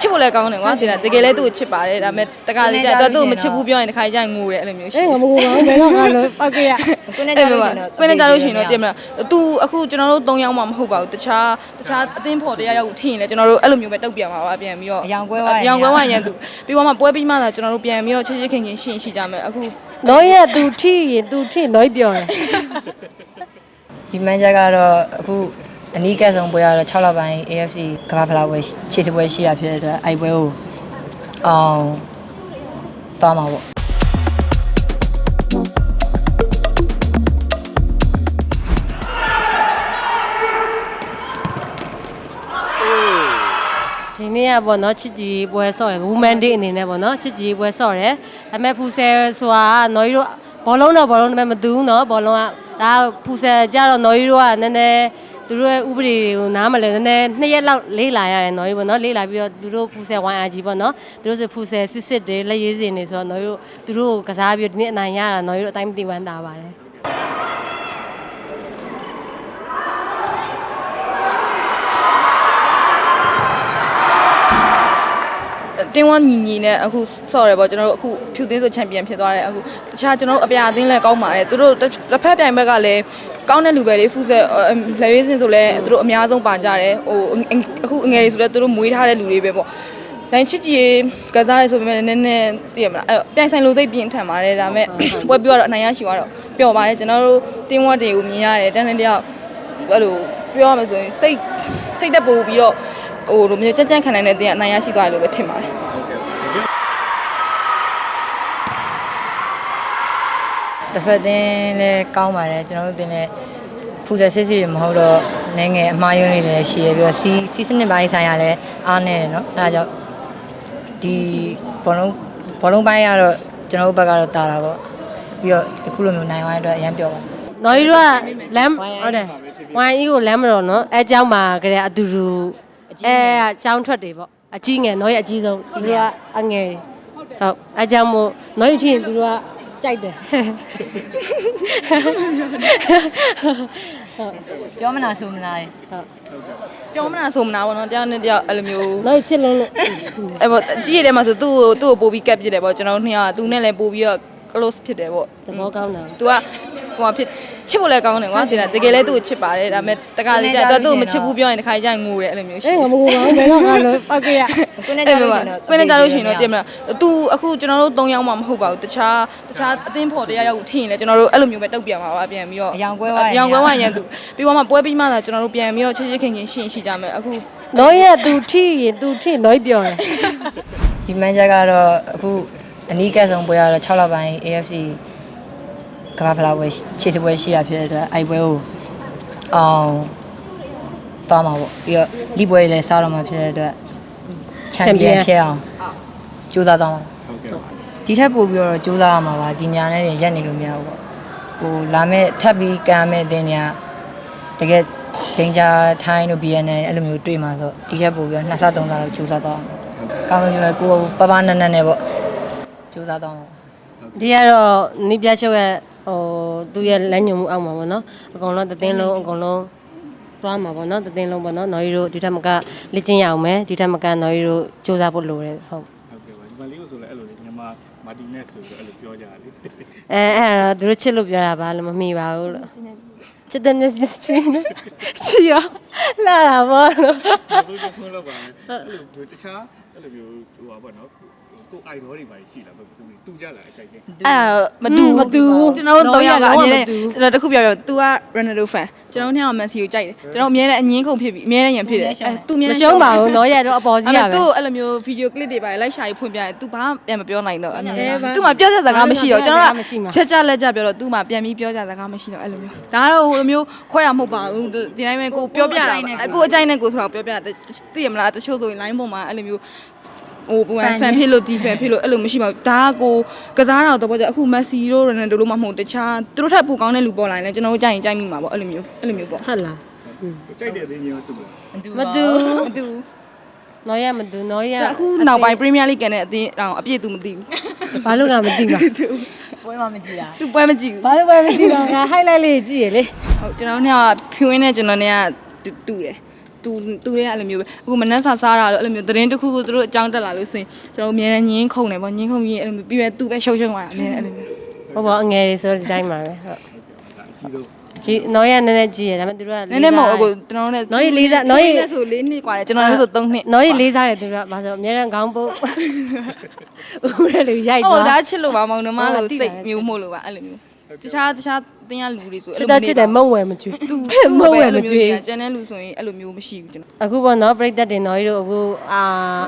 ချစ်ဖို့လည်းကောင်းတယ်ကွာတင်လားတကယ်လည်းသူ့ကိုချစ်ပါတယ်ဒါပေမဲ့တခါလေကြာတော့သူ့ကိုမချစ်ဘူးပြောရင်တခါကြာငိုတယ်အဲ့လိုမျိုးရှိအေးတယ်ငါမဟုတ်ပါဘူးဘယ်တော့မှလို့ပောက်ကရကိုနဲ့ကြလို့ရှိရင်တော့ကိုယ်နဲ့ကြလို့ရှိရင်တော့တင်မလား။ तू အခုကျွန်တော်တို့၃ယောက်မှမဟုတ်ပါဘူး။တခြားတခြားအသင်းဖော်တရားရောက်ထင်ရင်လည်းကျွန်တော်တို့အဲ့လိုမျိုးပဲတုတ်ပြန်ပါပါပြန်ပြီးတော့အယောင်ကွဲသွားရင်အယောင်ကွဲသွားရင် तू ပြီးတော့မှပွဲပြီးမှသာကျွန်တော်တို့ပြန်ပြီးတော့ချစ်ချစ်ခင်ခင်ရှင်းရှိကြမယ်။အခုနော်ရသူထိရင်သူထိနော်ပြောတယ် ဒီမန်ဂျာကတော့အခု အနီးကပ်ဆုံးပွဲကတော့6လပိုင်း AFC ကမ္ဘာဖလားပွဲခြေစပွဲရှိရဖြစ်တဲ့အတွက်အဲ့ပွဲကိုအောင်သွားမှာပေါ့ဒီနေ့ကပေါ့နော်ချစ်ကြည်ပွဲဆော့ရယ် Women Day အနေနဲ့ပေါ့နော်ချစ်ကြည်ပွဲဆော့တယ်ဒါပေမဲ့ဖူဆယ်ဆိုတာကနော်ကြီးတို့ဘောလုံးတော့ဘောလုံးတော့မတူဘူးနော်ဘောလုံးကဒါဖူဆယ်ကြတော့နော်ကြီးတို့ကနည်းနည်း သူတို့ရဲ့ဥပဒေတွေကိုနားမလဲနည်းနည်းနှစ်ရက်လောက်လေးလာရတယ်နော်ကြီးပေါ့နော်လေးလာပြီးတော့သူတို့ဖူဆယ် YRG ပေါ့နော်သူတို့ဆိုဖူဆယ်စစ်စစ်တွေလက်ရေးစင်တွေဆိုတော့နော်ကြီးတို့သူတို့ကိုကစားပြီးတော့ဒီနေ့အနိုင်ရတာနော်ကြီးတို့အတိုင်းမသိဝမ်းသာပါတယ်တင်းဝညီညီနဲ့အခုဆော့ရပေါ့ကျွန်တော်တို့အခုဖြူသင်းဆိုချန်ပီယံဖြစ်သွားတယ်အခုတခြားကျွန်တော်တို့အပြာအသင်းလည်းကောင်းပါတယ်သူတို့တစ်ဖက်ပြိုင်ဘက်ကလည်း ကောင်းတဲ့လူပဲလေဖူးဆက်လက်ရွေးစင်ဆိုလည်းသူတို့အများဆုံးပါကြတယ်ဟိုအခုအငယ်တွေဆိုလည်းသူတို့မွေးထားတဲ့လူတွေပဲပေါ့တိုင်းချစ်ကြည်ကစားရဲဆိုပေမဲ့နည်းနည်းသိရမလားအဲ့ပြိုင်ဆိုင်လို့သိပြင်းထန်ပါတယ်ဒါပေမဲ့ပွဲပြောတော့အနိုင်ရရှိသွားတော့ပျော်ပါတယ်ကျွန်တော်တို့တင်းဝတ်တွေကိုမြင်ရတယ်တန်းတန်းတယောက်အဲ့လိုပြောရမယ်ဆိုရင်စိတ်စိတ်တက်ပို့ပြီးတော့ဟိုလိုမျိုးကြက်ကြက်ခံနိုင်တဲ့တင်ကအနိုင်ရရှိသွားတယ်လို့ပဲထင်ပါတယ် တစ်ဖက်တင်းလည်းကောင်းပါတယ်ကျွန်တော်တို့တင်းလည်းဖူဆယ်စစ်စစ်တွေမဟုတ်တော့နည်းငယ်အမှားယွင်းတွေလည်းရှိရပြီးတော့စီစီစနစ်ပိုင်းဆိုင်ရာလည်းအားနေတယ်เนาะအဲဒါကြောင့်ဒီဘောလုံးဘောလုံးပိုင်းကတော့ကျွန်တော်တို့ဘက်ကတော့တာတာပေါ့ပြီးတော့အခုလိုမျိုးနိုင်ဝိုင်းအတွက်အရင်ပြောပါ နော်ကြီးတို့ကလမ်းဟုတ်တယ်ဝိုင်းကြီးကိုလမ်းမတော်နော်အဲเจ้าမှာကြတဲ့အတူတူအဲအเจ้าထွက်တွေပေါ့အကြီးငယ်နော်ရဲ့အကြီးဆုံးသူတို့ကအငယ်ဟုတ်အဲเจ้าမို့နော်ကြီးထင်သူတို့က ကြိုက်တယ်ပြောမနာဆိုမနာရေဟုတ်ပြောမနာဆိုမနာဘောနော်တယောက်နဲ့တယောက်အဲ့လိုမျိုးနော်ကြီးချစ်လုံးလို့အဲ့ပေါ့ကြီးရတဲ့မှာဆိုသူ့ကိုသူ့ကိုပို့ပြီးကပ်ပြစ်တယ်ပေါ့ကျွန်တော်တို့နှစ်ယောက်ကသူနဲ့လည်းပို့ပြီးတော့ close ဖြစ်တယ်ပေါ့သဘောကောင်းတာသူက ဟိုဟာဖြစ်ချစ်ဖို့လည်းကောင်းတယ်ကွာတင်လားတကယ်လည်းသူ့ကိုချစ်ပါတယ်ဒါပေမဲ့တခါလေကြာတော့သူ့ကိုမချစ်ဘူးပြောရင်တခါကြာငိုတယ်အဲ့လိုမျိုးရှိအေးတယ်ငါမဟုတ်ပါဘူးဘယ်တော့မှလို့ပောက်ကရကိုနဲ့ကြလို့ရှိရင်တော့ကိုယ်နဲ့ကြလို့ရှိရင်တော့တင်မလား तू အခုကျွန်တော်တို့၃ယောက်မှမဟုတ်ပါဘူးတခြားတခြားအသင်းဖော်တရားရောက်ထင်ရင်လည်းကျွန်တော်တို့အဲ့လိုမျိုးပဲတုတ်ပြန်ပါပါပြန်ပြီးတော့အယောင်ကွဲသွားရင်အယောင်ကွဲသွားရင် तू ပြီးတော့မှပွဲပြီးမှသာကျွန်တော်တို့ပြန်ပြီးတော့ချစ်ချစ်ခင်ခင်ရှင်းရှိကြမယ်အခုနော်ရသူထိရင်သူထိနော်ကြီးပြောတယ်ဒီမန်ဂျာကတော့အခုအနီးကပ်ဆုံးပွဲကတော့6လပိုင်း AFC ကမ္ဘာဖလားပွဲခြေစပွဲရှိရဖြစ်တဲ့အတွက်အဲ့ပွဲကိုအောင်သွားမှာပေါ့ပြီးတော့လိပွဲလည်းစားတော့မှာဖြစ်တဲ့အတွက်ချန်ပီယံဖြစ်အောင်ကြိုးစားတော့မှာဒီထက်ပိုပြီးတော့ကြိုးစားရမှာပါဒီညာနဲ့ရက်နေလို့မရဘူးပေါ့ဟိုလာမဲ့ထပ်ပြီးကမ်းမဲ့တင်ညာတကယ်ဒင်ဂျာထိုင်းတို့ BNN အဲ့လိုမျိုးတွေ့မှာဆိုဒီထက်ပိုပြီးတော့နှစ်ဆသုံးဆလောက်ကြိုးစားတော့မှာကောင်းလို့ဆိုရင်ကိုယ်ပပနက်နက်နဲ့ပေါ့ကြိုးစားတော့မှာဒီကတော့နိပြချုပ်ရဲ့ ဟိုသူရဲ့လက်ညှိုးမှုအောက်မှာပေါ့နော်အကုန်လုံးတသိန်းလုံးအကုန်လုံးသွားမှာပေါ့နော်တသိန်းလုံးပေါ့နော်နော်ရီတို့ဒီထက်မကလက်ကျင့်ရအောင်မယ်ဒီထက်မကနော်ရီတို့စူးစမ်းဖို့လိုတယ်ဟုတ်ဟုတ်ကဲ့ပါဒီမလေးကိုဆိုလည်းအဲ့လိုလေညီမမာတီနက်ဆိုပြီးအဲ့လိုပြောကြတယ်လေအဲအဲ့ဒါတော့သူတို့ချစ်လို့ပြောတာပါလို့မမှီပါဘူးလို့ချစ်တဲ့မျက်စိချင်းနဲ့ချီရောလာတာပေါ့လို့ဘယ်လိုခွန်းလောက်ပါလဲအဲ့လိုတခြား အဲ့လိုမျိုးဟိုပါပေါ့နော်ကိုအိုင်တော်တွေပါရှိလားဘယ်သူတူကြလားအကြိုက်တယ် အဲ့ဒါမတူမတူကျွန်တော်တို့၃ယောက်ကအမြဲတမ်းကျွန်တော်တခုပြောပြ तू က Ronaldo fan ကျွန်တော်တို့နှစ်ယောက် Messi ကိုကြိုက်တယ်ကျွန်တော်အမြဲတမ်းအငင်းခုန်ဖြစ်ပြီးအမြဲတမ်းရံဖြစ်တယ်အဲ तू အမြဲ မ တမ်း ရှုံးပါဘူးနော်ရဲ့တော့အပေါ်စီးရ အဲ့ ပဲ သူ့အဲ့လိုမျိုးဗီဒီယိုကလစ်တွေပါလိုက်ရှာရေးဖွင့်ပြရင် तू ဘာမှပြန်မပြောနိုင်တော့ အေးပါ သူ့မှာပြောစရာစကားမရှိတော့ကျွန်တော် ပြောစရာမရှိမှာ ကချက်ကြလက်ကြပြောတော့ तू မှာပြန်ပြီးပြောစရာစကားမရှိတော့အဲ့လိုမျိုးဒါကတော့ဟိုလိုမျိုးခွဲတာမဟုတ်ပါဘူးဒီတိုင်းပဲကိုပြောပြတာကိုအကြိုက်နဲ့ကိုဆိုတော့ပြောပြတယ်သိရမလားတချို့ဆိုရင် line ပေါ်မှာအဲ့လိုမျိုး ဟိုဘန်ဖန်ဖြစ်လို့ဒီဖန်ဖြစ်လို့အဲ့လိုမရှိပါဘူးဒါကကိုကစားတာတော့ပေါ့ကြအခုမက်ဆီတို့ရိုနယ်ဒိုလို့မှမဟုတ်တခြားသူတို့ထက်ပိုကောင်းတဲ့လူပေါ်လာရင်လည်းကျွန်တော်တို့ကြိုက်ရင်ကြိုက်မိမှာပေါ့အဲ့လိုမျိုးအဲ့လိုမျိုးပေါ့ဟုတ်လားကြိုက်တဲ့အသေးကြီးရောတူလားမတူမတူနော်ရဲ့မတူနော်ရဲ့အခုနောက်ပိုင်း Premier League ကန်တဲ့အတင်းအောင်အပြည့်သူမသိဘူးဘာလို့ကမသိပါပွဲမှာမကြည့်တာသူပွဲမကြည့်ဘူးဘာလို့ပဲမသိပါငါ highlight လေးကြည့်ရလေဟုတ်ကျွန်တော်တို့ကဖြူရင်းနဲ့ကျွန်တော်နဲ့ကတူတူတယ် တူတူတွေကအဲ့လိုမျိုးပဲအခုမနှက်ဆာစားတာလို့အဲ့လိုမျိုးသတင်းတစ်ခုခုသူတို့အကြောင်းတက်လာလို့ဆိုရင်ကျွန်တော်အများနဲ့ညင်းခုန်တယ်ပေါ့ညင်းခုန်ပြီးအဲ့လိုမျိုးပြီးပဲသူပဲရှုံရှုံသွားတာအများနဲ့အဲ့လိုမျိုး ဘောဘောအငယ်လေးဆိုဒီတိုင်းပါပဲဟုတ် အကြီးဆုံး ကြီးနော်ရနည်းနည်းကြီးရဒါပေမဲ့သူတို့က နည်းနည်းမဟုတ်ဘူးကျွန်တော်နဲ့ နော်ကြီးလေးစားနော်ကြီး ဆို၄နှစ်กว่าတယ်ကျွန်တော်လည်းဆို3နှစ် နော်ကြီးလေးစားတယ်သူတို့ကဘာလို့အများရန်ခေါင်းပုတ်ဦးရလေရိုက် ဟုတ် သွား ဒါချစ်လို့ပါမောင်နှမ ဟုတ် လို့ သိ စိတ် ပါတယ် မျိုးမို့လို့ပါအဲ့လိုမျိုး တခြားတခြားတင်းရလူတွေဆိုချစ်တော့ချစ်တယ်မုံဝယ်မကျွေးသူမုံဝယ်မကျွေး ကျန်တဲ့လူဆိုရင်အဲ့လိုမျိုးမရှိဘူးကျွန်တော်အခုပေါ့နော်ပြိတက်တင်နော်ကြီးတို့အခုအာ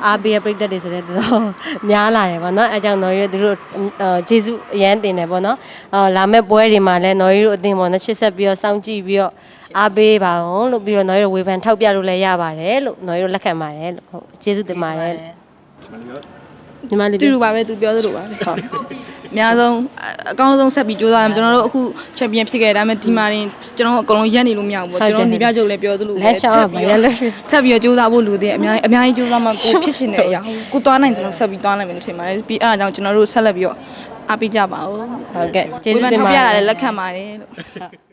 အာဘီရပြိတက်တွေဆိုတဲ့တော့များလာတယ်ပေါ့နော်အဲကြောင့်နော်ကြီးတို့သူတို့အာဂျေစုအရန်တင်တယ်ပေါ့နော်အာလာမဲ့ပွဲတွေမှာလည်းနော်ကြီးတို့အတင်ပေါ့နော်ချစ်ဆက်ပြီးတော့စောင့်ကြည့်ပြီးတော့အားပေးပါအောင်လို့ပြီးတော့နော်ကြီးတို့ဝေဖန်ထောက်ပြလို့လည်းရပါတယ်လို့နော်ကြီးတို့လက်ခံပါတယ်လို့ဟုတ်ဂျေစုတင်ပါတယ်မန်ရောညီမလေးတူတူပါပဲသူပြောသလိုပါပဲဟုတ် အများဆုံးအကောင်းဆုံးဆက်ပြီးကြိုးစားရမယ်ကျွန်တော်တို့အခုချန်ပီယံဖြစ်ခဲ့ဒါပေမဲ့ဒီမှာရင်ကျွန်တော်တို့အကုန်လုံးရက်နေလို့မရဘူးပေါ့ကျွန်တော်ဒီပြချုပ်လည်းပြောသလိုလက်ရှောင်းပါရလဲထပ်ပြီးတော့ကြိုးစားဖို့လူတွေအများကြီးအများကြီးကြိုးစားမှကိုဖြစ်ရှင်တဲ့အရာကိုသွားနိုင်တယ်လို့ဆက်ပြီးသွားနိုင်မယ်လို့ထင်ပါတယ်ပြီးအဲ့ဒါကြောင့်ကျွန်တော်တို့ဆက်လက်ပြီးတော့အားပေးကြပါဦးဟုတ်ကဲ့ကျေးဝေဇူးဖန်တင်ထောက်ပါပြတတာယ်လည်းလက်ခံပါတယ်လို့ဟုတ်